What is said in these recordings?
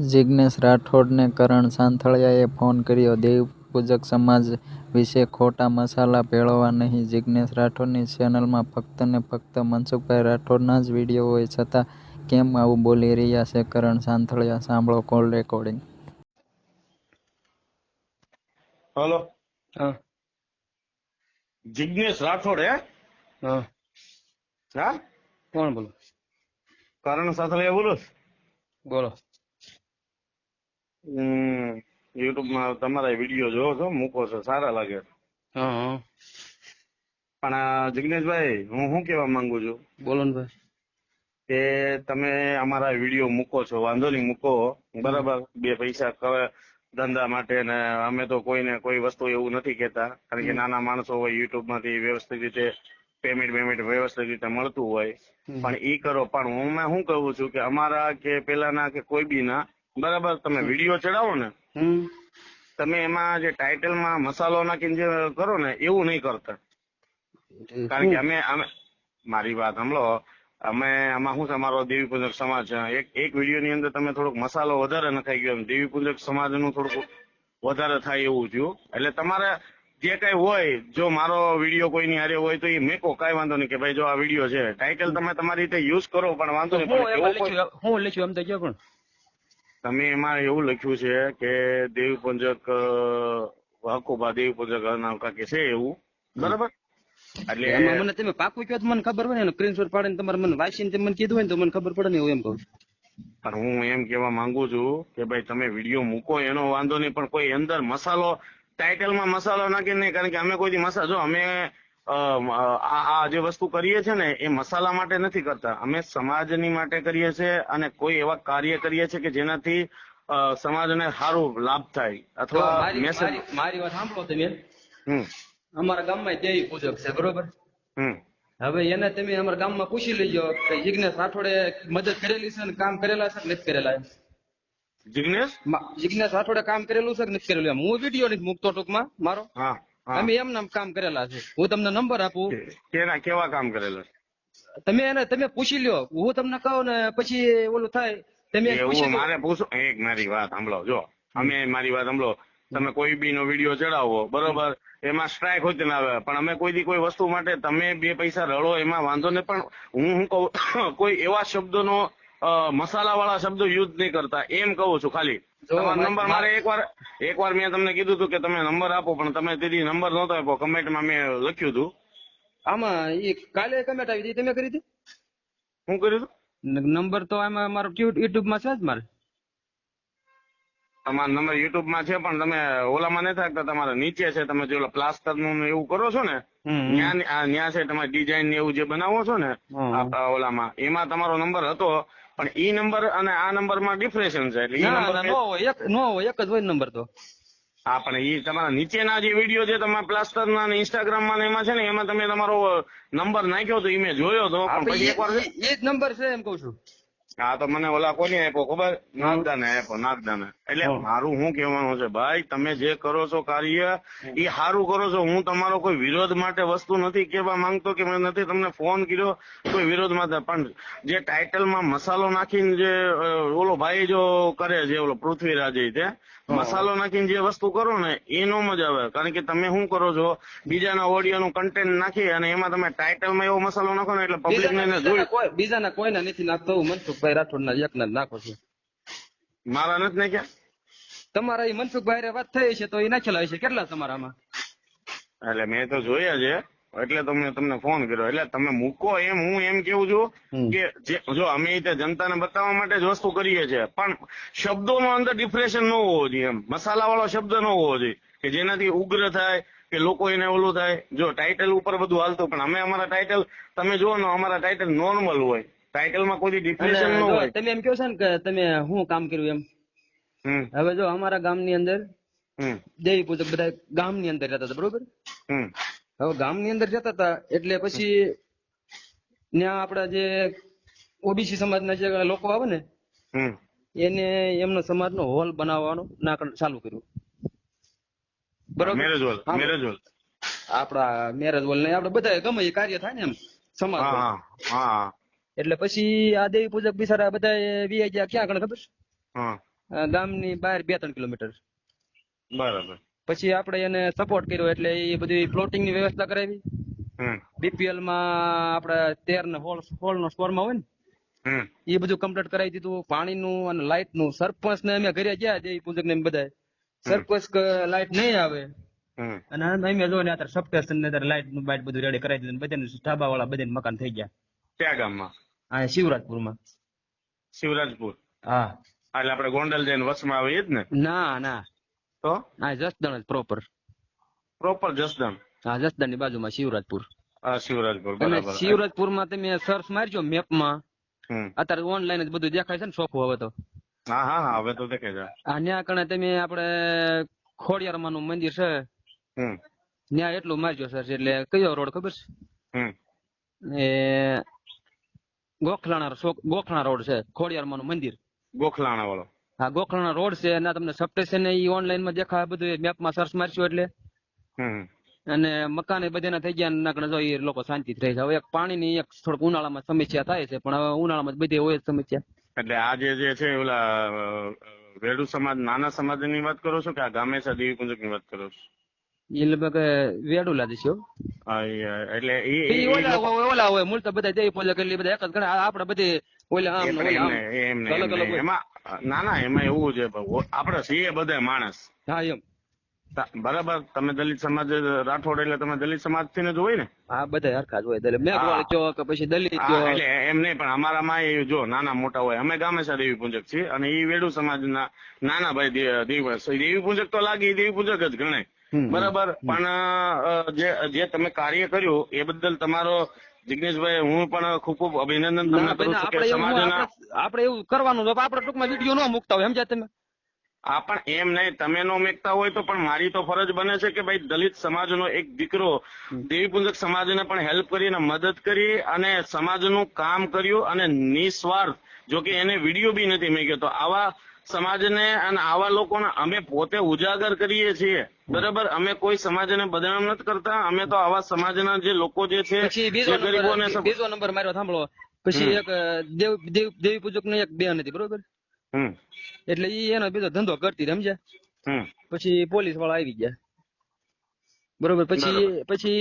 જિજ્ઞેશ રાઠોડને કરણ સાંથળિયાએ phone કર્યો દેવપૂજક સમાજ વિશે ખોટા મસાલા ભેળવવા નહીં. જિજ્ઞેશ રાઠોડની ચેનલમાં ફક્ત ને ફક્ત મનસુખભાઈ રાઠોડના જ વીડિયો હોય છતાં કેમ આવું બોલી રહ્યા છે કરણ સાંથળિયા? સાંભળો કોલ રેકોર્ડિંગ. હલો. હા. જિજ્ઞેશ રાઠોડ હે? હા. હા? કોણ બોલો? કરણ સાંથળિયા બોલો બોલો. યુટ્યુબમાં તમારા વીડિયો જોવો છો મૂકો છો સારા લાગે. હા પણ જિગ્નેશભાઈ હું શું કેવા માંગુ છું? બોલો ને ભાઈ. કે તમે અમારા વીડિયો મૂકો છો વાંધો નહીં મૂકો. બરાબર બે પૈસા ધંધા માટે ને અમે તો કોઈને કોઈ વસ્તુ એવું નથી કેતા કારણ કે નાના માણસો હોય યુટ્યુબમાંથી વ્યવસ્થિત રીતે પેમેન્ટ પેમેન્ટ વ્યવસ્થિત રીતે મળતું હોય. પણ ઈ કરો પણ હું મેં શું કહું છું કે અમારા કે પેલાના કે કોઈ બી ના બરાબર તમે વીડિયો ચડાવો ને તમે એમાં જે ટાઇટલમાં મસાલો નાખીને જે કરો ને એવું નહીં કરતા. કારણ કે અમે અમે મારી વાત સાંભળો અમે આમાં શું તમારો અમારો દેવી પૂજક સમાજ એક એક વીડિયો ની અંદર તમે થોડોક મસાલો વધારે નખાઈ ગયો દેવી પૂજક સમાજનું થોડુંક વધારે થાય એવું થયું. એટલે તમારે જે કઈ હોય જો મારો વીડિયો કોઈની હારે હોય તો એ મેકો કઈ વાંધો નહીં કે ભાઈ જો આ વીડિયો છે. ટાઇટલ તમે તમારી રીતે યુઝ કરો પણ વાંધો નહીં હું લખ્યું એમ તો ગયો પણ. તમે એમાં એવું લખ્યું છે કે દેવી પૂજક હકુબા દેવી પૂજક નામ કાંઈક છે એવું? બરાબર? એટલે એમાં મને તમે પાકું કહો તો મને ખબર હોય ને સ્ક્રીનશોટ પાડીને તમારે મને વાંચીને તમે મને કીધું હોય ને તો મને ખબર પડે ને એવું એમ કહું. પણ હું એમ કેવા માંગુ છું કે ભાઈ તમે વીડિયો મૂકો એનો વાંધો નહીં પણ કોઈ અંદર મસાલો ટાઇટલમાં મસાલો નાખીને નહીં કારણ કે અમે કોઈ મસાલો જો અમે આ આ જે વસ્તુ કરીએ છીએ ને એ મસાલા માટે નથી કરતા. અમે સમાજની માટે કરીએ છીએ અને કોઈ એવા કાર્ય કરીએ છીએ કે જેનાથી સમાજને સારું લાભ થાય અથવા મેસેજ મારી- વાત સાંભળો તમે. અમારા ગામમાં દેવી પૂજક છે બરોબર? હમ. હવે એને તમે અમારા ગામમાં પૂછી લેજો કે જિજ્ઞેશ રાઠોડે મદદ કરેલી છે ને કામ કરેલા છે કે નથી કરેલા જિજ્ઞેશ જિજ્ઞેશ રાઠોડે કામ કરેલું છે કે નથી કરેલું હું વીડિયો નથી મૂકતો ટૂંકમાં મારો. હા. અમે એમ નામ કામ કરેલા છે. હું તમને નંબર આપું. કેના કેવા કામ કરેલા તમે એને તમે પૂછી લ્યો. હું તમને કહું ને પછી ઓલું થાય. તમે. મારે પૂછો એક મારી વાત સાંભળો જો. અમે મારી વાત સાંભળો. તમે કોઈ બી નો વીડિયો ચડાવો બરોબર? એમાં સ્ટ્રાઇક હોય ના આવે. પણ અમે કોઈ દી કોઈ વસ્તુ માટે તમે બે પૈસા રડો એમાં વાંધો નહીં. પણ હું શું કહું? કોઈ એવા શબ્દોનો મસાલા વાળા શબ્દો યુઝ નહીં કરતા. એમ કહું છું ખાલી. નંબર મારે એકવાર એકવાર મેં તમને કીધું હતું કે તમે નંબર આપો પણ તમે તેથી નંબર નહોતો આપ્યો. કમેન્ટમાં મેં લખ્યું હતું આમાં એ કાલે કમેન્ટ આવી હતી તમે કરી હતી? શું કર્યું હતું નંબર તો આમાં મારો યુટ્યુબમાં છે જ મારે. તમારો નંબર યુટ્યુબમાં છે પણ તમે ઓલામાં નથી રાખતા તમારે નીચે છે. તમે જે ઓલા પ્લાસ્ટરનું એવું કરો છો ને ત્યાં ન્યા છે તમારે ડિઝાઇન ને એવું જે બનાવો છો ને ઓલામાં. એમાં તમારો નંબર હતો. પણ ઈ નંબર અને આ નંબરમાં ડિફરેશન છે એટલે ઈ નંબર નો હોય એક નો હોય એક જ હોય નંબર તો. હા પણ ઈ તમારા નીચેના જે વીડિયો છે તમારા પ્લાસ્ટર ના ઇન્સ્ટાગ્રામમાં એમાં છે ને એમાં તમે તમારો નંબર નાખ્યો તો ઈ મેં જોયો તો પણ પછી એકવાર એ જ નંબર છે એમ કઉ છું. હા તો મને ઓલા કોની આપ્યો ખબર? નાગદાને આપ્યો નાગદાને. એટલે. મારું હું કહેવાનું છે ભાઈ તમે જે કરો છો કાર્ય એ સારું કરો છો. હું તમારો કોઈ વિરોધ માટે વસ્તુ નથી કહેવા માંગતો કે મેં નથી તમને ફોન કર્યો કોઈ વિરોધ માટે. પણ જે ટાઇટલમાં મસાલો નાખીને જે ઓલો ભાઈ જો કરે છે ઓલો પૃથ્વીરાજ તે મસાલો નાખીને જે વસ્તુ કરો ને એ નો મજા આવે. કારણ કે તમે શું કરો છો? બીજાના ઓડિયો નું કન્ટેન્ટ નાખી અને એમાં તમે ટાઇટલમાં એવો મસાલો નાખો ને એટલે પબ્લિક ને એને બીજાના જોઈ કોઈ બીજાના કોઈના નથી નાખતો હું મનસુખભાઈ રાઠોડના એકના જ નાખો છું. મારા નથી નાખ્યા? તમારા એ મનસુખભાઈ વાત થઈ છે તો એ નાખેલા હશે. કેટલા તમારામાં? એટલે મેં તો જોયા છે. એટલે તો મેં તમને ફોન કર્યો. એટલે તમે મૂકો એમ હું એમ કેવું છું કે જે જો અમે રીતે જનતાને બતાવવા માટે જ વસ્તુ કરીએ છીએ. પણ શબ્દોનો અંદર ડિફ્રેશન ન હોવો જોઈએ એમ. મસાલા વાળો શબ્દ ન હોવો જોઈએ કે જેનાથી ઉગ્ર થાય કે લોકો એને ઓલું થાય. જો ટાઇટલ ઉપર બધું હાલતું પણ અમે અમારા ટાઇટલ તમે જુઓ ને અમારા ટાઇટલ નોર્મલ હોય. ટાઇટલમાં કોઈ ડિફ્રેશન ન હોય. તમે એમ કહો છો ને કે તમે શું કામ કર્યું એમ? હવે જો અમારા ગામની અંદર દેવી પૂજક બધા ગામની અંદર રહેતા હતા બરોબર? હવે ગામની અંદર જતા હતા એટલે પછી ત્યાં આપડા જે ઓબીસી સમાજના જે લોકો આવે ને એને એમનો સમાજનો હોલ બનાવવાનો ના ચાલુ કર્યું. બરોબર? મેરેજ હોલ મેરેજ હોલ આપડા મેરેજ હોલ ને આપડે બધા ગમે એ કાર્ય થાય ને એમ સમાજ એટલે પછી આ દેવી પૂજક બિચારા બધા વીઆઈ ગયા. ક્યાં કણે ખબર? ગામની બહાર બે ત્રણ કિલોમીટર. બરાબર. પછી આપણે એને સપોર્ટ કર્યો એટલે એ બધી પ્લોટિંગની વ્યવસ્થા કરાવી. બીપીએલમાં આપણે તેર ને હોળ હોળ નો સ્કોરમાં હોય ને એ બધું કમ્પ્લીટ કરાવી દીધું. પાણીનું અને લાઇટનું સરપંચ ને અમે ઘરે ગયા દેવી પૂજક ને બધા સરપંચ લાઇટ નહીં આવે. અને અમે જો ને અત્યારે સબસ્ટેશન ને લાઇટનું બાઇટ બધું રેડી કરાવી દીધું બધાને ઢાબા વાળા બધાને મકાન થઈ ગયા. ક્યાં ગામમાં? હા શિવરાજપુરમાં શિવરાજપુર. હા. એટલે આપણે ગોંડલ જઈને વસમાં આવે એ જ ને? ના ના. તો? આ જસદણ જ પ્રોપર પ્રોપર જસદણ? હા જસદણની બાજુમાં શિવરાજપુર. હા શિવરાજપુર અને શિવરાજપુરમાં તમે સર્ચ મારજો મેપમાં અત્યારે ઓનલાઈન જ બધું દેખાય છે ને ચોખ્ખું હવે તો. હા હા હા હવે તો દેખાય છે. આ ન્યા કણે તમે આપણે ખોડિયારમાં નું મંદિર છે. હમ. ન્યા એટલું મારજો સર એટલે કયો રોડ ખબર છે? હમ. એ ગોખલાણા ગોખલા રોડ છે ખોડિયારમાં નું મંદિર. ગોખલાણા વાળો હા ગોખલાણા રોડ છે એના તમને સબસ્ટેશન એ ઓનલાઈનમાં દેખાય બધું મેપમાં સર્ચ મારશું એટલે. અને મકાન એ બધાના થઈ ગયા નાકડે જો એ લોકો શાંતિથી રહે છે. હવે એક પાણીની એક થોડુંક ઉનાળામાં સમસ્યા થાય છે પણ હવે ઉનાળામાં બધી હોય સમસ્યા. એટલે આજે જે છે ઓલા વેડુ સમાજ નાના સમાજની વાત કરો છો કે આ ગામેસા દેવી ની વાત કરો છો? એ લગભગ વેડુ. હા, એ- એટલે એ ઓલા હોય- મૂળ તો બધા દેવી પૂજક એટલે બધા એક જ ગણે આપણે બધી ઓલા આમ એ ને પણ ઓલા આમ. એમને- એમને- અલગ અલગ એમાં ના ના એમાં એવું છે આપણે છીએ બધા માણસ. હા એમ. બરાબર તમે દલિત સમાજ રાઠોડ એટલે તમે દલિત સમાજથી જ હોય ને? હા બધા હરખા જ હોય દલિત. મેઘવાળ. કયો કે પછી દલિત એટલે એમ નહીં પણ અમારામાં એ જો નાના મોટા હોય અમે ગામેસા દેવી પૂજક છીએ અને એ વેડુ સમાજના નાના ભાઈ દેવી દેવી પૂજક તો લાગે દેવી પૂજક જ ગણાય. બરાબર? પણ જે જે તમે કાર્ય કર્યું એ બદલ તમારો જિગ્નેશભાઈ હું પણ ખૂબ ખૂબ અભિનંદન તમને કરું છું કે સમાજના આપણે- એવું કરવાનું. આપણે ટૂંકમાં વીડિયો ન મૂકતા હોય સમજ્યા તમે આ પણ એમ નહીં તમે નો મેકતા હોય તો પણ મારી તો ફરજ બને છે કે ભાઈ દલિત સમાજનો એક દીકરો દેવી પૂજક સમાજને પણ હેલ્પ કરીને મદદ કરી અને સમાજનું કામ કર્યું અને નિસ્વાર્થ જો કે એને વીડિયો બી નથી મેક્યો તો આવા સમાજને અને આવા લોકોને અમે પોતે ઉજાગર કરીએ છીએ. બરાબર? અમે કોઈ સમાજને બદનામ નથી કરતા. અમે તો આવા સમાજના જે લોકો જે છે ગરીબોને બીજો નંબર માર્યો સાંભળો. પછી એક દેવ દેવ દેવી પૂજકની એક બેન હતી બરોબર? એટલે ઈ એનો બીજો ધંધો કરતી સમજ્યા? હમ. પછી પોલીસવાળા આવી ગયા. બરોબર? પછી પછી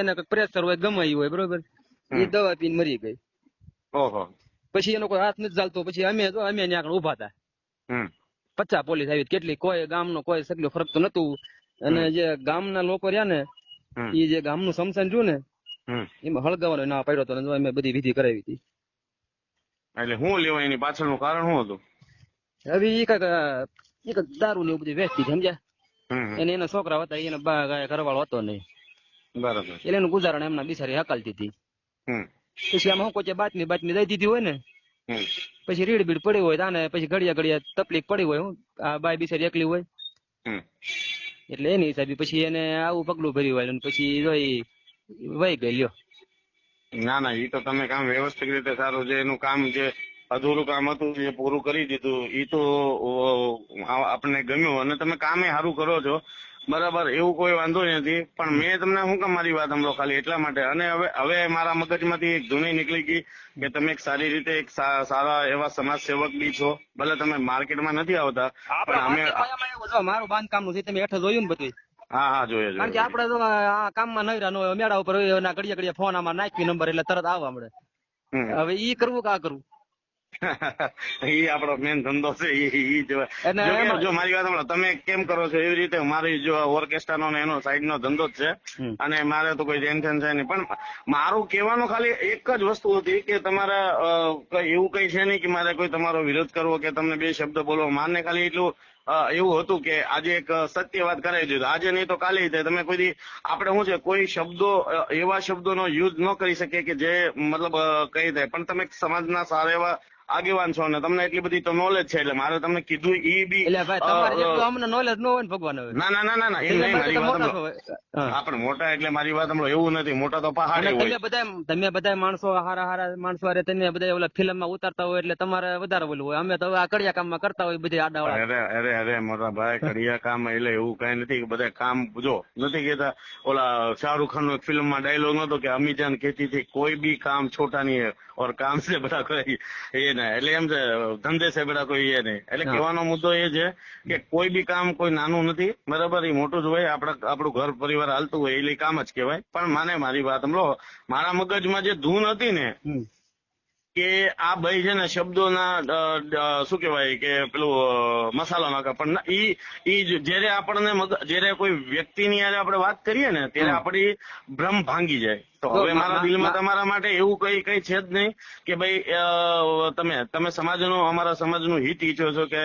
એને પ્રેશર હોય ગમાઈ હોય બરોબર? એ દવા પીને મરી ગઈ. ઓહો. પછી એનો કોઈ હાથ નથી ચાલતો. પછી અમે તો અમે ત્યાં આગળ ઊભા હતા. પચાસ પોલીસ આવી કેટલી? કોઈ ગામનો કોઈ સગલો ફરક તો નતું. અને જે ગામના લોકો રહ્યા ને એ જે ગામનું સમસાન રહ્યું ને એમાં હળગાવાનો ના પાડ્યો હતો ને અમે બધી વિધિ કરાવી હતી. એટલે હું લેવાય એની પાછળનું કારણ શું હતું? હવે ઈ કંઈક ઈ કંઈક દારૂ ને એવું બધું વેચતી સમજ્યા. એને એના છોકરા હતા એને બા ગાય ઘરવાળો હતો નહીં. બરાબર. એટલે એનું ગુજારણ એમના બિચારી હકાલતી હતી. હમ. પછી આમાં શું કોઈ બાતમી બાતમી દઈ દીધી હોય ને પછી રીડ બીડ પડી હોય તાને પછી ઘડિયા ઘડિયા તકલીફ પડી હોય હું. આ બાય બિચારી એકલી હોય. એટલે એની હિસાબે પછી એને આવું પગલું ભર્યું હોય અને પછી જોઈ વહી ગઈ લ્યો. ના ના એ તો તમે કામ વ્યવસ્થિત રીતે સારું છે એનું કામ જે અધૂરું કામ હતું એ પૂરું કરી દીધું. એ તો આપણને ગમ્યું. અને તમે કામે સારું કરો છો. બરાબર એવું કોઈ વાંધો નથી પણ મેં તમને શું કામ મારી વાત સાંભળો ખાલી એટલા માટે. અને હવે હવે મારા મગજમાંથી એક ધૂની નીકળી ગઈ કે તમે એક સારી રીતે એક સારા એવા સમાજ સેવક બી છો. ભલે તમે માર્કેટમાં નથી આવતા પણ અમે મારું બાંધકામનું છે તમે હેઠળ જોયું ને બધું હા હા જોઈએ કારણ કે તો આ કામમાં નહીં રહ્યો હોય મેળા ઉપર ઘડિયા ઘડિયા ફોન આમાં નાખી નંબર એટલે તરત આવવા મળે. હવે ઈ કરવું કે આ કરવું? ઈ આપણો મેન ધંધો છે જ મારી વાત સાંભળો તમે કેમ કરો છો એવી રીતે મારી જો ઓર્કેસ્ટ્રાનો ને એનો સાઈડ નો ધંધો જ છે. અને મારે તો કોઈ ટેન્શન છે નહીં. પણ મારું કહેવાનું ખાલી એક જ વસ્તુ હતી કે તમારા એવું કઈ છે નહીં કે મારે કોઈ તમારો વિરોધ કરવો કે તમને બે શબ્દ બોલવો. મારને ખાલી એટલું એવું હતું કે આજે એક સત્ય વાત કરાવી દીધું. આજે નહીં તો કાલે તમે કોઈ આપણે શું છે કોઈ શબ્દો એવા શબ્દોનો યુઝ ન કરી શકીએ કે જે મતલબ કહી દે. પણ તમે સમાજના સારા એવા આગેવાન છો ને તમને એટલી બધી તો નોલેજ છે એટલે મારે તમને કીધું ઈ બી એટલે ભાઈ તમારે અ, જેટલું અમને નોલેજ ન હોય ને ભગવાન હવે ના ના ના ના એ નહીં મારી વાત. હા. પણ મોટા એટલે મારી વાત હમણાં એવું નથી. મોટા તો પહાડી હોય. તમે બધા તમે બધા માણસો હારા હારા માણસો અરે તમે બધા ઓલા ફિલ્મમાં ઉતારતા હોય એટલે તમારે વધારે ઓલું હોય. અમે તો આ કડિયા કામમાં કરતા હોય બધી આડા અરે અરે અરે મોટા ભાઈ કડિયા કામ એટલે એવું કઈ નથી બધા કામ જો નથી કેતા ઓલા શાહરૂખ ખાન નો ફિલ્મમાં ડાયલોગ નતો કે અમી જાન કહેતી હતી કોઈ બી કામ છોટા નહીં ઓર કામ છે બધા કોઈ એ ના એટલે એમ છે ધંધે છે બધા કોઈ એ નહીં. એટલે કહેવાનો મુદ્દો એ છે કે કોઈ બી કામ કોઈ નાનું નથી. બરાબર એ મોટું જ હોય. આપડા આપણું ઘર પરિવાર હાલતું હોય એટલે કામ જ કહેવાય. પણ માને મારી વાત સમલો મારા મગજમાં જે ધૂન હતી ને કે આ ભાઈ છે ને શબ્દોના શું કહેવાય કે પેલું મસાલો નાખે પણ ઈ ઈ જ્યારે આપણને જ્યારે કોઈ વ્યક્તિની હારે આપણે વાત કરીએ ને ત્યારે આપણી ભ્રમ ભાંગી જાય. તો હવે મારા દિલમાં તમારા માટે એવું કઈ કઈ છે જ નહીં કે ભાઈ તમે તમે સમાજનું અમારા સમાજનું હિત ઈચ્છો છો કે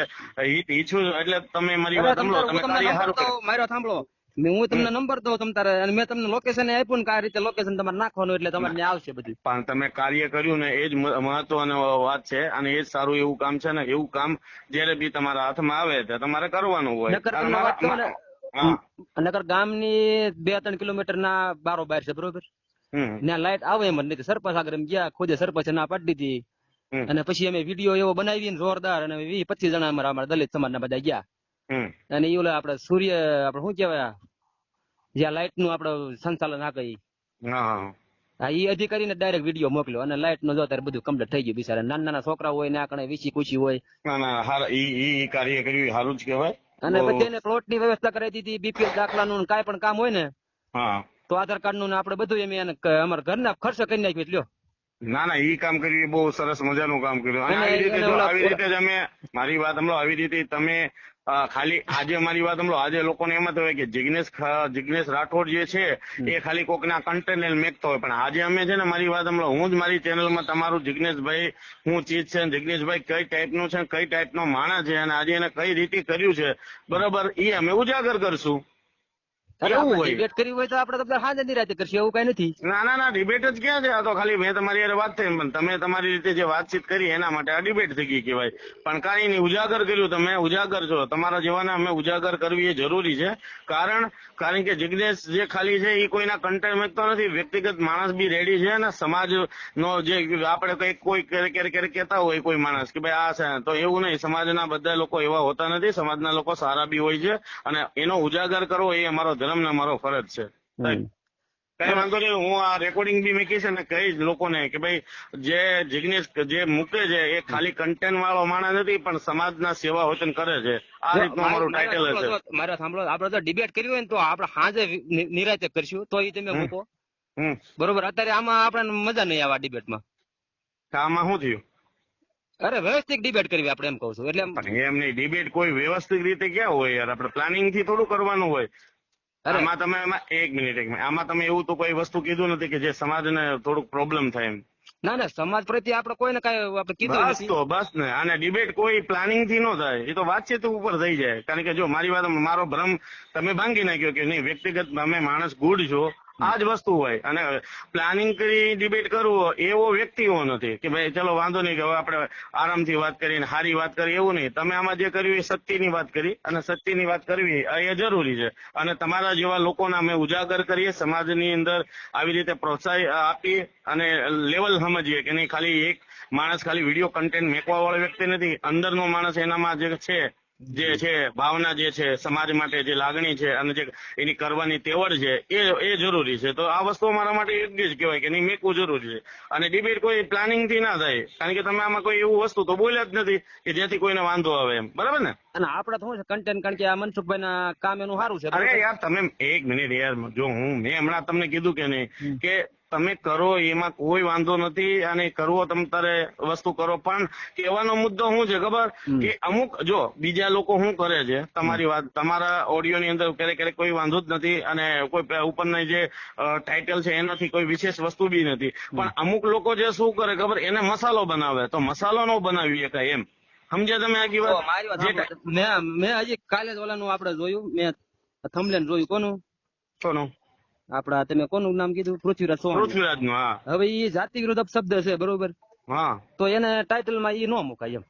હિત ઈચ્છો છો એટલે તમે મારી વાત સાંભળો તમે મારી કાર્ય સારું મારો સાંભળો. હું તમને નંબર દઉં તમ તારે અને મેં તમને લોકેશન આપ્યું ને આ રીતે લોકેશન તમારે નાખવાનું એટલે તમારે આવશે બધું. પણ તમે કાર્ય કર્યું ને એ જ મહત્વની વાત છે અને એ જ સારું એવું કામ છે ને એવું કામ જયારે બી તમારા હાથમાં આવે તો તમારે કરવાનું હોય. નગર ગામની બે ત્રણ કિલોમીટર ના બારો બાર છે બરોબર? ત્યાં લાઈટ આવે એમ જ નથી સરપંચ આગળ ગયા ખુદે સરપંચ ના પાડી દીધી. અને પછી અમે વીડિયો એવો બનાવી જોરદાર અને વીસ પચીસ જણા અમારા અમારા દલિત સમાજના બધા ગયા. અને એ ઓલે આપડે સૂર્ય આપડે શું કેવાય જ્યાં લાઈટનું આપડે સંચાલન આપે. હા એ હા ઈ અધિકારીને ડાયરેક્ટ વીડિયો મોકલ્યો. અને લાઈટ નો જો ત્યારે બધું કમ્પ્લીટ થઈ ગયું બિચારા નાના નાના છોકરા હોય ને આકણે વીસી કુશી હોય. ના ના કાર્ય કર્યું સારું જ કહેવાય. અને પછી એને પ્લોટની વ્યવસ્થા કરાવી દીધી બીપીએલ દાખલા નું કાંઈ પણ કામ હોય ને તો આધાર કાર્ડનું ને આપણે બધું એમ એને અમારા ઘરના ખર્ચ કરી નાખ્યું લ્યો. ના ના ઈ કામ કર્યું એ બહુ સરસ મજાનું કામ કર્યું. અને આવી રીતે એને જો ઓલા- આવી રીતે જ અમે મારી વાત હમણાં આવી રીતે તમે ખાલી આજે મારી વાત હમણાં આજે લોકોને એમ જ હોય કે જિગ્નેશ જિગ્નેશ રાઠોડ જે છે એ ખાલી કોકના કન્ટેન્ટ મેકતો હોય. પણ આજે અમે છે ને મારી વાત હમણાં હું જ મારી ચેનલમાં તમારું જિગ્નેશભાઈ હું ચીજ છે જિગ્નેશભાઈ કઈ ટાઈપનું છે કઈ ટાઈપનો માણસ છે અને આજે એને કઈ રીતે કર્યું છે બરાબર એ અમે ઉજાગર કરશું અરે એવું આપણે હોય. ડિબેટ કરવી હોય તો આપણે તો હાજર નિરાતે કરશું એવું કઈ નથી. ના ના ના ડિબેટ જ ક્યાં છે? આ તો ખાલી મેં તમારી હારે વાત થઈ પણ તમે તમારી રીતે જે વાતચીત કરી એના માટે આ ડિબેટ થઈ ગઈ કહેવાય. પણ કાંઈ નહીં ઉજાગર કર્યું તમે ઉજાગર છો. તમારા જેવાને અમે ઉજાગર કરવી એ જરૂરી છે. કારણ કારણ કે જિગ્નેશ જે ખાલી છે એ કોઈના કન્ટેન્ટ મેકતો નથી. વ્યક્તિગત માણસ બી રેડી છે અને સમાજ નો જે આપણે કઈ કોઈ ક્યારેક ક્યારેક કહેતા હોય કોઈ માણસ કે ભાઈ આ છે તો એવું નહીં. સમાજના બધા લોકો એવા હોતા નથી. સમાજના લોકો સારા બી હોય છે અને એનો ઉજાગર કરવો એ અમારો ધર્મ ના મારો ફરજ છે. કઈ વાંધો નહીં હું આ રેકોર્ડિંગ બી મૂકીશ અને કહીશ લોકોને કે ભાઈ જે જિગ્નેશ જે મૂકે છે એ ખાલી કન્ટેન્ટ વાળો માણસ નથી પણ સમાજના સેવા વચન કરે છે. આ રીતનું મારું ટાઇટલ હશે મારે સાંભળો આપણે તો ડિબેટ કરી હોય ને તો આપણે હાજે નિરાતે કરશું તો એ તમે મૂકો. હમ. બરોબર અત્યારે આમાં આપણે મજા નહીં આવે ડિબેટ ડિબેટમાં આમાં શું થયું? અરે વ્યવસ્થિત ડિબેટ કરવી આપણે એમ કહું છું એટલે એમ- એમ નહીં ડિબેટ કોઈ વ્યવસ્થિત રીતે ક્યાં હોય યાર? આપણે પ્લાનિંગથી થોડું કરવાનું હોય. આમાં તમે એક મિનિટ એક મિનિટ. આમાં તમે એવું તો કોઈ વસ્તુ કીધું નથી કે જે સમાજને થોડુંક પ્રોબ્લેમ થાય એમ. ના ના સમાજ પ્રત્યે આપણે કોઈને કઈ આપણે કીધું બસ તો બસ ને. અને ડિબેટ કોઈ પ્લાનિંગથી ન થાય. એ તો વાતચીત ઉપર થઈ જાય. કારણ કે જો મારી વાત મારો ભ્રમ તમે ભાંગી નાખ્યો કે નહીં વ્યક્તિગત અમે માણસ ગુડ છો. આ જ વસ્તુ હોય. અને પ્લાનિંગ કરી ડિબેટ કરવો એવો વ્યક્તિઓ નથી કે ભાઈ, ચલો, વાંધો નહીં કે હવે આપણે આરામથી વાત કરીને સારી વાત કરી, એવું નહીં. તમે આમાં જે કર્યું એ સત્યની વાત કરી અને સત્યની વાત કરવી એ જરૂરી છે. અને તમારા જેવા લોકોને અમે ઉજાગર કરીએ, સમાજની અંદર આવી રીતે પ્રોત્સાહન આપીએ અને લેવલ સમજીએ કે નહીં, ખાલી એક માણસ ખાલી વીડિયો કન્ટેન્ટ મેકવા વાળો વ્યક્તિ નથી, અંદરનો માણસ એનામાં જે છે જે છે ભાવના જે છે સમાજ માટે જે લાગણી છે અને જે એની કરવાની તેવડ છે એ એ જરૂરી છે. તો આ વસ્તુ મારા માટે યોગ્ય જ કહેવાય કે નહીં મેકવું જરૂરી છે. અને ડિબેટ કોઈ પ્લાનિંગથી ના થાય કારણ કે તમે આમાં કોઈ એવું વસ્તુ તો બોલ્યા જ નથી કે જેથી કોઈને વાંધો આવે એમ. બરાબર ને? અને આપણે તો શું છે કન્ટેન્ટ કારણ કે આ મનસુખભાઈ ના કામ એનું સારું છે અરે યાર તમે એક મિનિટ યાર જો હું મેં હમણાં તમને કીધું કે નહીં કે તમે કરો એમાં કોઈ વાંધો નથી અને કરવો તમ તારે વસ્તુ કરો. પણ કહેવાનો મુદ્દો શું છે ખબર? કે અમુક જો બીજા લોકો શું કરે છે? તમારી વાત તમારા ઓડિયો ની અંદર ક્યારેક ક્યારેક કોઈ વાંધો જ નથી અને કોઈ ઉપરની જે ટાઇટલ છે એનાથી કોઈ વિશેષ વસ્તુ બી નથી. પણ અમુક લોકો જે શું કરે ખબર? એને મસાલો બનાવે. તો મસાલો નો બનાવી શકાય એમ. સમજ્યા તમે આખી વાત. મેં મેં હજી કાલે જ ઓલાનું આપણે જોયું. મેં થમલેન જોયું. કોનું? કોનું? આપડા તમે કોનું નામ કીધું? પૃથ્વીરાજ ચૌહાણ પૃથ્વીરાજનું હા. હવે એ જાતિ વિરોધ અપશબ્દ છે બરોબર? હા. તો એને ટાઇટલમાં એ નો મુકાય એમ.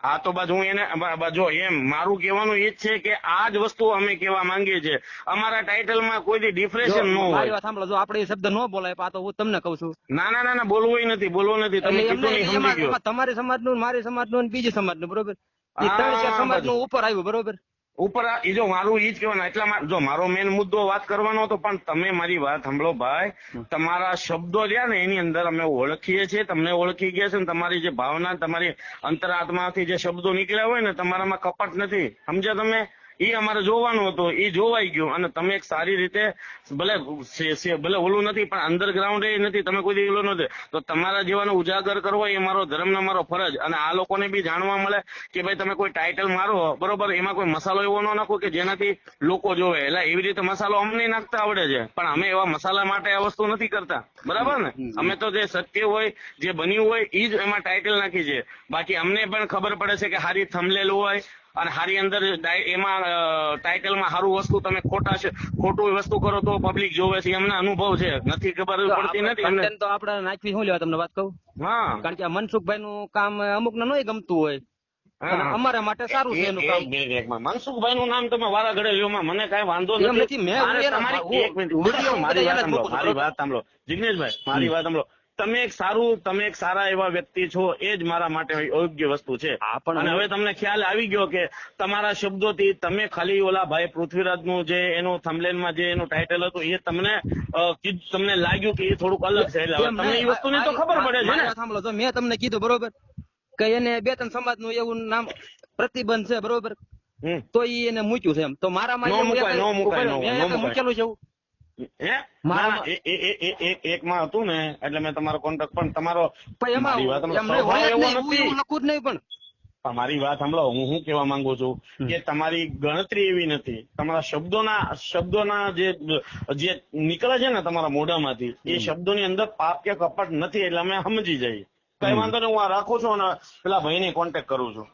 આ તો બાજુ હું એને જો એમ મારું કહેવાનું એ જ છે કે આ જ વસ્તુ અમે કહેવા માંગીએ છીએ. અમારા ટાઇટલમાં કોઈ ડિફ્રેશન ન મારી હોય વાત સાંભળો જો આપણે એ શબ્દ નો બોલાય આ તો હું તમને કહું છું. ના ના ના બોલવું નથી બોલવું નથી. તમે કીધું નહીં સમજી ગયો. તમારી સમાજનું મારી સમાજનું બીજી સમાજનું બરોબર ત્રણ ચાર સમાજનું ઉપર આવ્યું બરોબર? ઉપર આ- જો મારું ઈ જ કહેવાનું એટલા જો મારો મેન મુદ્દો વાત કરવાનો હતો પણ તમે મારી વાત સાંભળો ભાઈ. તમારા શબ્દો રહ્યા ને એની અંદર અમે ઓળખીએ છીએ તમને ઓળખી ગયા છે ને તમારી જે ભાવના તમારી અંતરાત્માથી જે શબ્દો નીકળ્યા હોય ને તમારામાં કપટ નથી. સમજ્યા તમે? ઈ અમારે જોવાનું હતું. એ જોવાઈ ગયું. અને તમે એક સારી રીતે ભલે ભલે ઓલું નથી પણ અંડરગ્રાઉન્ડ એ નથી. તમે કોઈ ઓલું નથી. તો તમારા જેવાનો ઉજાગર કરવો એ મારો ધર્મ ને મારો ફરજ. અને આ લોકોને બી જાણવા મળે કે ભાઈ તમે કોઈ ટાઇટલ મારો બરોબર? એમાં કોઈ મસાલો એવો ન નાખો કે જેનાથી લોકો જોવે. એટલે એવી રીતે મસાલો અમને નાખતા આવડે છે. પણ અમે એવા મસાલા માટે આ વસ્તુ નથી કરતા. બરાબર ને? અમે તો જે સત્ય હોય જે બન્યું હોય એ જ એમાં ટાઇટલ નાખી છે. બાકી અમને પણ ખબર પડે છે કે હારી થમલેલું હોય અને હારી અંદર એમાં ટાઇટલમાં સારું વસ્તુ તમે ખોટા છે ખોટું વસ્તુ કરો તો પબ્લિક જોવે છે એમને અનુભવ છે. નથી ખબર પડતી નથી તો આપણે નાખવી શું લેવા તમને વાત કહું? હા. કારણ કે મનસુખભાઈ નું કામ અમુક ને નહીં ગમતું હોય. હા. અમારા માટે સારું છે એનું કામ. મનસુખભાઈ નું નામ તમે વારા ઘડે લ્યો મને કઈ વાંધો એમ નથી. મેં એક મિનિટ, વાત સાંભળો મારી વાત સાંભળો. જિગ્નેશભાઈ મારી વાત સાંભળો. તમે એક સારું તમે એક સારા એવા વ્યક્તિ છો એ જ મારા માટે યોગ્ય વસ્તુ છે. અને હવે- તમને ખ્યાલ આવી ગયો કે તમારા શબ્દોથી તમે ખાલી ઓલા ભાઈ પૃથ્વીરાજનું જે એનું થંબલેનમાં જે એનું ટાઇટલ હતું એ તમને તમને લાગ્યું કે એ થોડુંક અલગ છે. એટલે તમને એ વસ્તુ વસ્તુની તો ખબર પડે છે ને? સાંભળો તો મેં તમને કીધું બરોબર? કે એને બે ત્રણ સમાજનું એવું નામ પ્રતિબંધ છે બરોબર. તો એને મૂક્યું છે એમ. તો મારા. મૂકેલું છે એવું. એકમાં હતું ને એટલે મેં તમારો કોન્ટેક્ટ પણ તમારો પણ વાત સાંભળો, લખું જ નહીં પણ. વાત હું શું કહેવા માંગુ છું? કે તમારી ગણતરી એવી નથી. તમારા શબ્દોના શબ્દોના જે જે નીકળે છે ને તમારા મોઢામાંથી એ શબ્દોની અંદર પાપ કે કપટ નથી એટલે અમે સમજી જઈએ. કઈ વાંધો નહીં હું આ રાખું છું અને પેલા ભાઈને કોન્ટેક્ટ કરું છું.